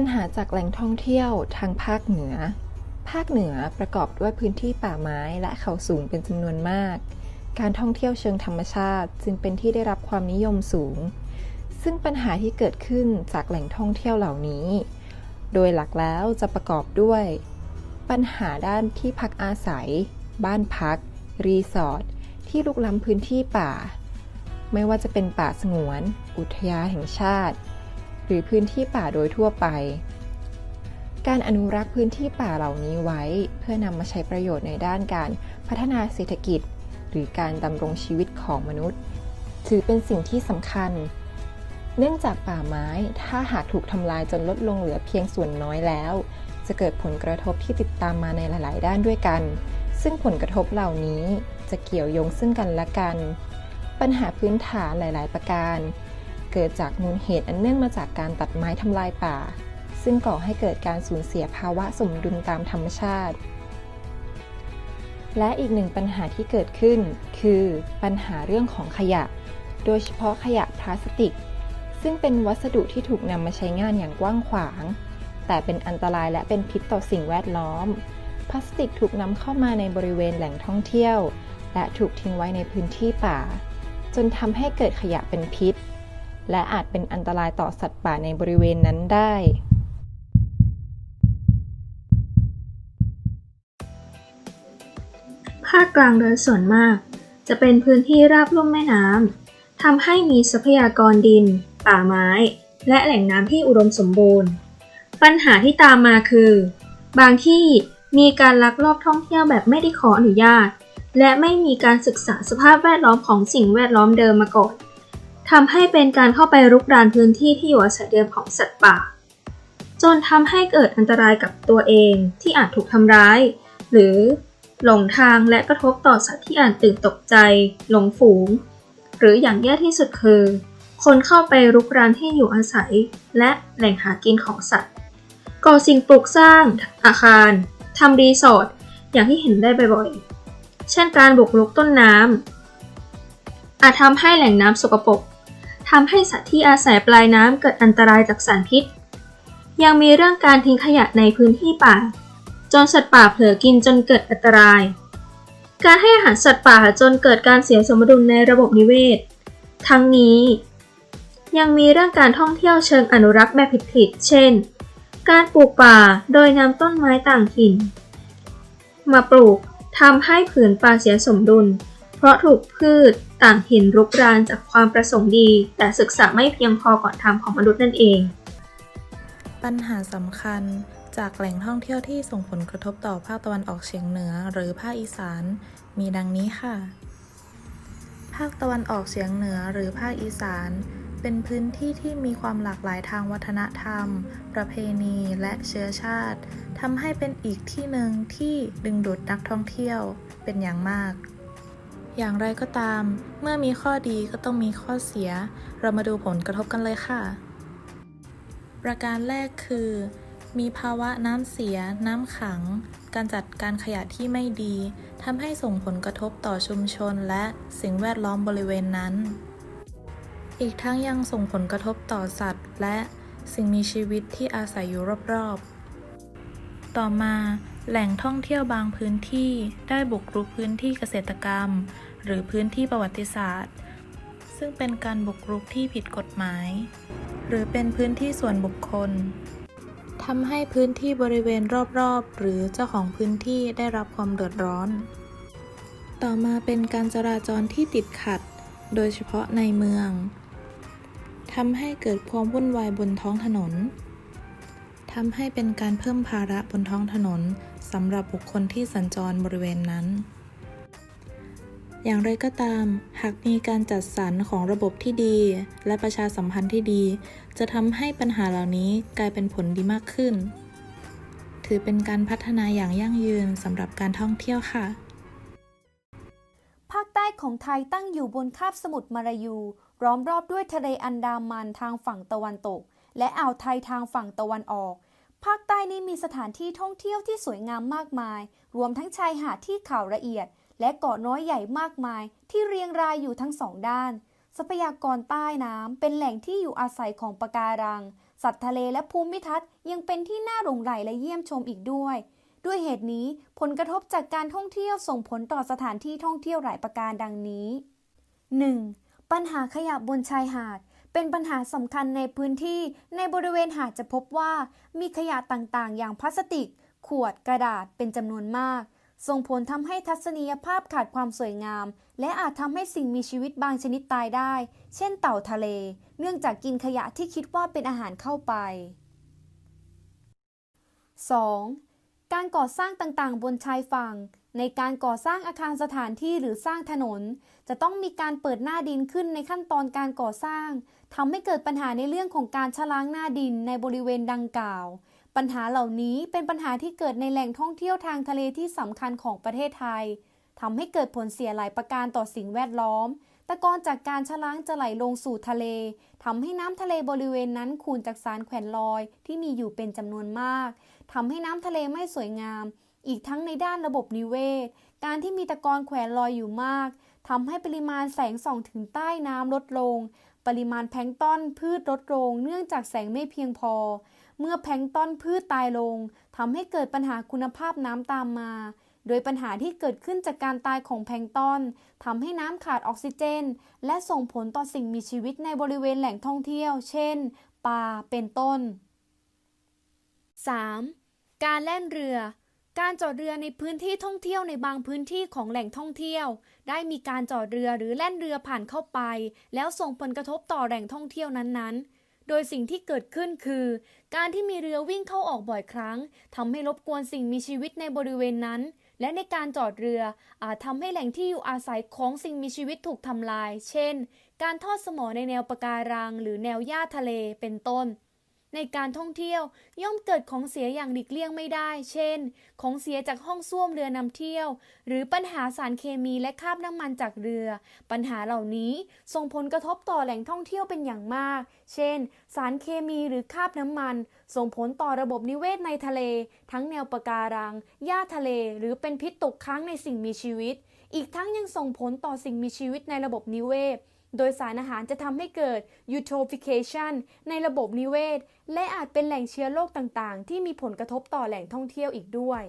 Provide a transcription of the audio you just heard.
ปัญหาจากแหล่งท่องเที่ยวทางภาคเหนือ ภาคเหนือประกอบด้วยพื้นที่ป่าไม้และเขาสูงเป็นจำนวนมาก การท่องเที่ยวเชิงธรรมชาติจึงเป็นที่ได้รับความนิยมสูง ซึ่งปัญหาที่เกิดขึ้นจากแหล่งท่องเที่ยวเหล่านี้ โดยหลักแล้วจะประกอบด้วย ปัญหาด้านที่พักอาศัย บ้านพัก รีสอร์ทที่ลุกล้ำพื้นที่ป่า ไม่ว่าจะเป็นป่าสงวน อุทยานแห่งชาติ หรือพื้นที่ป่าโดยทั่วไป การอนุรักษ์พื้นที่ป่าเหล่านี้ไว้ เพื่อนำมาใช้ประโยชน์ในด้านการพัฒนาเศรษฐกิจ หรือการดำรงชีวิตของมนุษย์ ถือเป็นสิ่งที่สำคัญ เนื่องจากป่าไม้ ถ้าหากถูกทำลายจนลดลงเหลือเพียงส่วนน้อยแล้ว จะเกิดผลกระทบที่ติดตามมาในหลาย ๆ ด้านด้วยกัน ซึ่งผลกระทบเหล่านี้จะเกี่ยวโยงซึ่งกันและกัน ปัญหาพื้นฐานหลาย ๆ ประการ เกิดจากมูลเหตุอันเนื่องมาจากการตัดไม้ทำลายป่า ซึ่งก่อให้เกิดการสูญเสียภาวะสมดุลตามธรรมชาติ และอีกหนึ่งปัญหาที่เกิดขึ้น คือปัญหาเรื่องของขยะ โดยเฉพาะขยะพลาสติก ซึ่งเป็นวัสดุที่ถูกนำมาใช้งานอย่างกว้างขวาง แต่เป็นอันตรายและเป็นพิษต่อสิ่งแวดล้อม พลาสติกถูกนำเข้ามาในบริเวณแหล่งท่องเที่ยว และถูกทิ้งไว้ในพื้นที่ป่า จนทำให้เกิดขยะเป็นพิษ และอาจเป็นอันตรายต่อสัตว์ป่าในบริเวณนั้นได้ ภาคกลางโดยส่วนมาก จะเป็นพื้นที่ราบลุ่มแม่น้ำทำให้มีทรัพยากรดิน ป่าไม้ และแหล่งน้ำที่อุดมสมบูรณ์ ปัญหาที่ตามมาคือ บางที่มีการลักลอบท่องเที่ยวแบบไม่ได้ขออนุญาต และไม่มีการศึกษาสภาพแวดล้อมของสิ่งแวดล้อมเดิมมาก่อน ทำให้เป็นการเข้าไปรุกรานพื้นที่ที่อยู่อาศัยเดิมของสัตว์ป่า จนทำให้เกิดอันตรายกับตัวเองที่อาจถูกทำร้าย หรือหลงทางและกระทบต่อสัตว์ที่อาจตื่นตกใจ หลงฝูง หรืออย่างแย่ที่สุดคือ คนเข้าไปรุกรานที่อยู่อาศัย และแหล่งหากินของสัตว์ ก่อสิ่งปลูกสร้าง อาคารทำรีสอร์ทอย่างที่เห็นได้บ่อยๆ เช่นการบุกรุกต้นน้ำอาจทำให้แหล่งน้ำสกปรก ทำให้สัตว์ที่อาศัยปลายน้ำเกิดอันตรายจากสารพิษ ยังมีเรื่องการทิ้งขยะในพื้นที่ป่า จนสัตว์ป่าเผลอกินจนเกิดอันตราย การให้อาหารสัตว์ป่าจนเกิดการเสียสมดุลในระบบนิเวศ ทั้งนี้ ยังมีเรื่องการท่องเที่ยวเชิงอนุรักษ์แบบผิดๆเช่น การปลูกป่าโดยนำต้นไม้ต่างถิ่น มาปลูกทำให้ผืนป่าเสียสมดุล เพราะถูกพืชต่างถิ่นรุกรานจากความประสงค์ดี แต่ศึกษาไม่เพียงพอก่อนทำของมนุษย์นั่นเอง ปัญหาสำคัญจากแหล่งท่องเที่ยวที่ส่งผลกระทบต่อภาคตะวันออกเฉียงเหนือ หรือภาคอีสาน มีดังนี้ค่ะ ภาคตะวันออกเฉียงเหนือหรือภาคอีสาน เป็นพื้นที่ที่มีความหลากหลายทางวัฒนธรรม ประเพณีและเชื้อชาติทำให้เป็นอีกที่หนึ่งที่ดึงดูดนักท่องเที่ยวเป็นอย่างมาก อย่างไรก็ตาม เมื่อมีข้อดีก็ต้องมีข้อเสีย เรามาดูผลกระทบกันเลยค่ะ ประการแรกคือ มีภาวะน้ำเสีย น้ำขัง การจัดการขยะที่ไม่ดีทำให้ส่งผลกระทบต่อชุมชนและสิ่งแวดล้อมบริเวณนั้น อีกทั้งยังส่งผลกระทบต่อสัตว์ และสิ่งมีชีวิตที่อาศัยอยู่รอบๆ ต่อมาแหล่งท่องเที่ยวบางพื้นที่ได้บุกรุกพื้นที่เกษตรกรรม หรือพื้นที่ประวัติศาสตร์ ซึ่งเป็นการบุกรุกที่ผิดกฎหมาย หรือเป็นพื้นที่ส่วนบุคคลทำให้พื้นที่บริเวณรอบๆ หรือเจ้าของพื้นที่ได้รับความเดือดร้อน ต่อมาเป็นการจราจรที่ติดขัด โดยเฉพาะในเมืองทำให้เกิดความวุ่นวายบนท้องถนนทำให้เป็นการเพิ่มภาระบนท้องถนนสำหรับบุคคลที่สัญจรบริเวณนั้น อย่างไรก็ตาม หากมีการจัดสรรของระบบที่ดี และประชาสัมพันธ์ที่ดี จะทำให้ปัญหาเหล่านี้กลายเป็นผลดีมากขึ้น ถือเป็นการพัฒนาอย่างยั่งยืนสำหรับการท่องเที่ยวค่ะ ภาคใต้ของไทยตั้งอยู่บนคาบสมุทรมาลายูล้อมรอบด้วยทะเลอันดามันทางฝั่งตะวันตก และอ่าวไทยทางฝั่งตะวันออก ภาคใต้นี้มีสถานที่ท่องเที่ยวที่สวยงามมากมาย รวมทั้งชายหาดที่ขาวละเอียด และเกาะน้อยใหญ่มากมายที่เรียงรายอยู่ทั้งสองด้าน ทรัพยากรใต้น้ำเป็นแหล่งที่อยู่อาศัยของปะการัง สัตว์ทะเลและภูมิทัศน์ยังเป็นที่น่าหลงใหลและเยี่ยมชมอีกด้วย ด้วยเหตุนี้ผลกระทบจากการท่องเที่ยวส่งผลต่อสถานที่ท่องเที่ยวหลายประการดังนี้ 1. ปัญหาขยะบนชายหาดเป็นปัญหาสำคัญในพื้นที่ในบริเวณหาดจะพบว่า มีขยะต่างๆ อย่างพลาสติก ขวดกระดาษเป็นจำนวนมาก ส่งผลทำให้ทัศนียภาพขาดความสวยงาม และอาจทำให้สิ่งมีชีวิตบางชนิดตายได้ เช่นเต่าทะเล เนื่องจากกินขยะที่คิดว่าเป็นอาหารเข้าไป 2. การก่อสร้างต่างๆ บนชายฝั่ง ในการก่อสร้างอาคารสถานที่หรือสร้างถนน จะต้องมีการเปิดหน้าดินขึ้นในขั้นตอนการก่อสร้างทำให้เกิดปัญหาในเรื่องของการชะล้างหน้าดินในบริเวณดังกล่าว ปัญหาเหล่านี้เป็นปัญหาที่เกิดในแหล่งท่องเที่ยวทางทะเลที่สำคัญของประเทศไทยทำให้เกิดผลเสียหลายประการต่อสิ่งแวดล้อม ตะกอนจากการชะล้างจะไหลลงสู่ทะเลทำให้น้ำทะเลบริเวณนั้นคูนจากสารแขวนลอยที่มีอยู่เป็นจำนวนมากทำให้น้ำทะเลไม่สวยงาม อีกทั้งในด้านระบบนิเวศ การที่มีตะกอนแขวนลอยอยู่มากทำให้ปริมาณแสงส่องถึงใต้น้ำลดลง ปริมาณแพลงต้นพืชลดลง เนื่องจากแสงไม่เพียงพอ เมื่อแพลงต้นพืชตายลงทำให้เกิดปัญหาคุณภาพน้ำตามมา โดยปัญหาที่เกิดขึ้นจากการตายของแพลงต้นทำให้น้ำขาดออกซิเจน และส่งผลต่อสิ่งมีชีวิตในบริเวณแหล่งท่องเที่ยว เช่น ปลา เป็นต้น 3. การแล่นเรือ การจอดเรือในพื้นที่ท่องเที่ยวในบางพื้นที่ของแหล่งท่องเที่ยว ได้มีการจอดเรือหรือแล่นเรือผ่านเข้าไป แล้วส่งผลกระทบต่อแหล่งท่องเที่ยวนั้นๆ โดยสิ่งที่เกิดขึ้นคือ การที่มีเรือวิ่งเข้าออกบ่อยครั้งทำให้รบกวนสิ่งมีชีวิตในบริเวณนั้น และในการจอดเรืออาจทำให้แหล่งที่อยู่อาศัยของสิ่งมีชีวิตถูกทำลาย เช่น การทอดสมอในแนวปะการัง หรือแนวหญ้าทะเลเป็นต้น ในการท่องเที่ยว ย่อมเกิดของเสียอย่างหลีกเลี่ยงไม่ได้ เช่น ของเสียจากห้องส้วมเรือนำเที่ยว หรือปัญหาสารเคมีและคราบน้ำมันจากเรือ ปัญหาเหล่านี้ส่งผลกระทบต่อแหล่งท่องเที่ยวเป็นอย่างมาก เช่น สารเคมีหรือคราบน้ำมัน ส่งผลต่อระบบนิเวศในทะเล ทั้งแนวปะการัง หญ้าทะเล หรือเป็นพิษตกค้างในสิ่งมีชีวิต อีกทั้งยังส่งผลต่อสิ่งมีชีวิตในระบบนิเวศ โดยสารอาหารจะทำให้เกิด eutrophication ในระบบนิเวศ และอาจเป็นแหล่งเชื้อโรคต่างๆ ที่มีผลกระทบต่อแหล่งท่องเที่ยวอีกด้วย